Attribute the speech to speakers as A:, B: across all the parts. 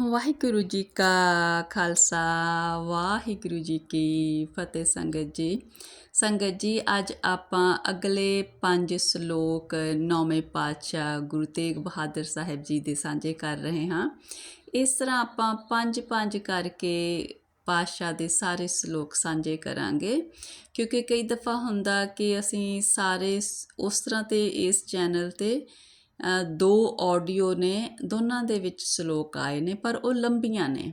A: ਵਾਹਿਗੁਰੂ ਜੀ ਕਾ ਖਾਲਸਾ, ਵਾਹਿਗੁਰੂ ਜੀ ਕੀ ਫਤਿਹ ਸੰਗਤ ਜੀ। ਸੰਗਤ ਜੀ, ਅੱਜ ਆਪਾਂ ਅਗਲੇ ਪੰਜ ਸ਼ਲੋਕ ਨੌਵੇਂ ਪਾਤਸ਼ਾਹ ਗੁਰੂ ਤੇਗ ਬਹਾਦਰ ਸਾਹਿਬ ਜੀ ਦੇ ਸਾਂਝੇ ਕਰ ਰਹੇ ਹਾਂ। ਇਸ ਤਰ੍ਹਾਂ ਆਪਾਂ ਪੰਜ ਪੰਜ ਕਰਕੇ ਪਾਤਸ਼ਾਹ ਦੇ ਸਾਰੇ ਸ਼ਲੋਕ ਸਾਂਝੇ ਕਰਾਂਗੇ। ਕਿਉਂਕਿ ਕਈ ਦਫਾ ਹੁੰਦਾ ਕਿ ਅਸੀਂ ਸਾਰੇ ਉਸ ਤਰ੍ਹਾਂ ਤੇ ਇਸ ਚੈਨਲ ਤੇ ਦੋ ਆਡੀਓ ਨੇ, ਦੋਨਾਂ ਦੇ ਵਿੱਚ ਸ਼ਲੋਕ ਆਏ ਨੇ, ਪਰ ਉਹ ਲੰਬੀਆਂ ਨੇ।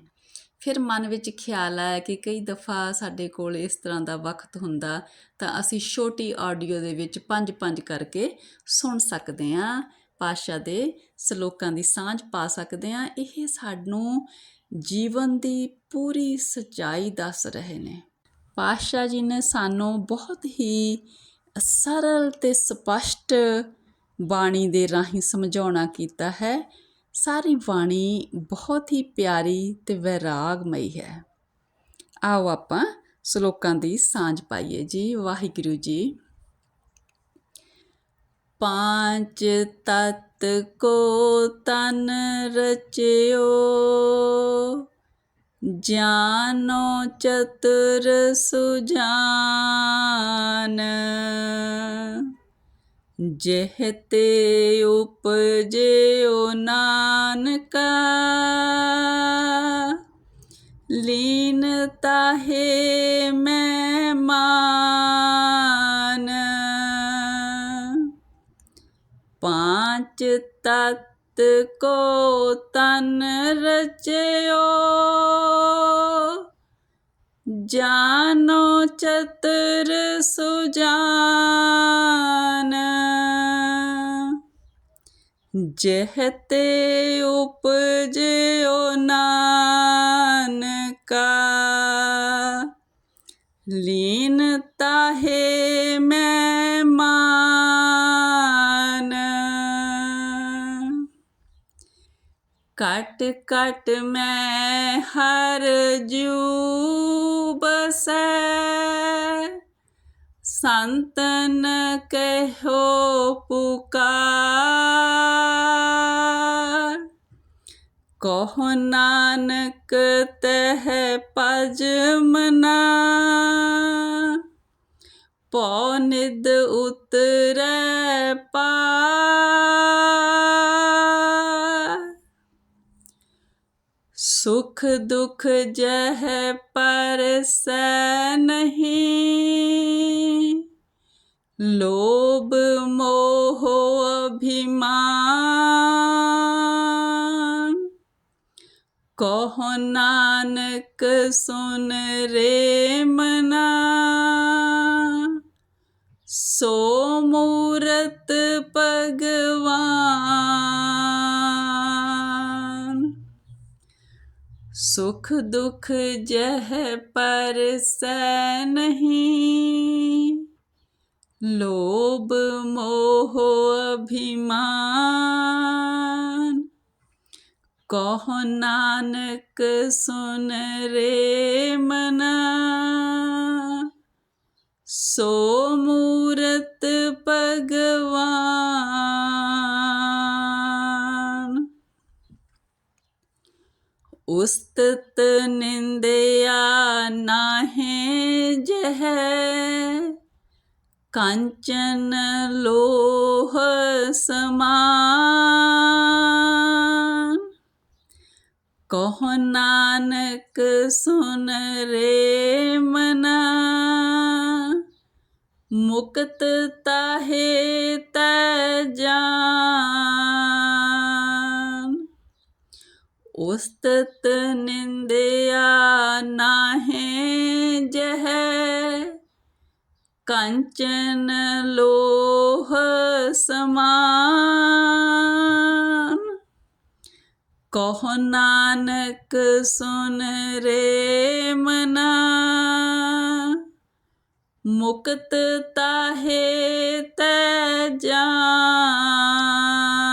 A: ਫਿਰ ਮਨ ਵਿੱਚ ਖਿਆਲ ਆਇਆ ਕਿ ਕਈ ਦਫਾ ਸਾਡੇ ਕੋਲ ਇਸ ਤਰ੍ਹਾਂ ਦਾ ਵਕਤ ਹੁੰਦਾ ਤਾਂ ਅਸੀਂ ਛੋਟੀ ਆਡੀਓ ਦੇ ਵਿੱਚ ਪੰਜ ਪੰਜ ਕਰਕੇ ਸੁਣ ਸਕਦੇ ਹਾਂ ਪਾਸ਼ਾ ਦੇ ਸ਼ਲੋਕਾਂ ਦੀ ਸਾਂਝ ਪਾ ਸਕਦੇ ਹਾਂ। ਇਹ ਸਾਨੂੰ ਜੀਵਨ ਦੀ ਪੂਰੀ ਸੱਚਾਈ ਦੱਸ ਰਹੇ ਨੇ। ਪਾਤਸ਼ਾਹ ਜੀ ਨੇ ਸਾਨੂੰ ਬਹੁਤ ਹੀ ਸਰਲ ਤੇ ਸਪਸ਼ਟ ਬਾਣੀ ਦੇ ਰਾਹੀਂ ਸਮਝਾਉਣਾ ਕੀਤਾ ਹੈ। ਸਾਰੀ ਬਾਣੀ ਬਹੁਤ ਹੀ ਪਿਆਰੀ ਤੇ ਵੈਰਾਗਮਈ ਹੈ। ਆਓ ਆਪਾਂ ਸ਼ਲੋਕਾਂ ਦੀ ਸਾਂਝ ਪਾਈਏ ਜੀ। ਵਾਹਿਗੁਰੂ ਜੀ। ਪਾਂਚ ਤਤ ਕੋ ਤਨ ਰਚਿਓ, ਜਾਨੋ ਚਤੁਰ ਸੁਜਾਨ। ਜਿਹਤੇ ਉਪਜਿਓ ਨਾਨਕਾ, ਲੀਨ ਤਾਹੇ ਮੈਂ ਮਾਨ ਪਾਂਚ ਤਤ ਕੋ ਤਨ ਰਚਿਓ, ਜਾਨੋ ਚਤੁਰ ਸੁਜਾਨ। ਜਿਹਤੇ ਉਪਜਿਓ ਨਾਨਕਾ। ਲੀਨ ਤਾਹੇ ਮੈਂ ਮਾਨ ਕਟ ਕਟ ਮੈਂ ਹਰ ਜੂ ਸੰਤਨ ਕਹਿਓ ਪੁਕਾਰ। ਕਹੋ ਨਾਨਕ ਤਹ ਪਜ ਮਨਾ ਪਉ ਨਿਦ ਉਤਰੈ ਪਾਰ। ਸੁਖ ਦੁਖ ਜਹ ਪਰਸੈ ਨਹੀਂ। ਲੋਭ ਮੋਹ ਅਭਿਮਾਨ। ਕਹੋ ਨਾਨਕ ਸੁਨ ਰੇ ਸੁਖ ਦੁਖ ਜਹ ਪਰਸੈ ਨਹੀਂ। ਲੋਭ ਮੋਹ ਅਭਿਮਾਨ, ਕਹ ਨਾਨਕ ਸੁਨ ਰੇ ਮਨਾ। ਸੋ ਮੂਰਤ ਭਗਵਾਨ ਉਸਤਤ ਨਿੰਦਿਆ ਨਾਹੇ ਜਹ, ਕੰਚਨ ਲੋਹ ਸਮਾਨ। ਕਹ ਨਾਨਕ ਸੁਨ ਰੇ ਮਨਾ, ਮੁਕਤ ਤਾਹੇ ਤੈ ਜਾਨ। ਉਸਤਤ ਨਿੰਦਿਆ ਨਾਹੇ ਜਹ। ਕੰਚਨ ਲੋਹ ਸਮਾਨ। ਕਹੋ ਨਾਨਕ ਸੁਨ ਰੇ ਮਨਾ। ਮੁਕਤ ਤਾਹੇ ਤੈ ਜਾਨ।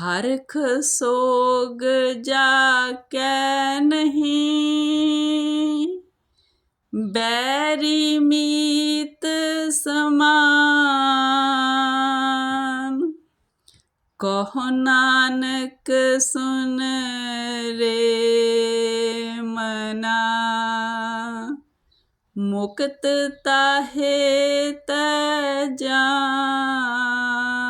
A: ਹਰਖ ਸੋਗ ਜਾ ਕੈ ਨਹੀਂ। ਬੈਰੀ ਮੀਤ ਸਮਾਨ। ਕਹੋ ਨਾਨਕ ਸੁਨ ਰੇ ਮਨਾ। ਮੁਕਤ ਤਾਹੇ ਤੈ ਜਾਨ।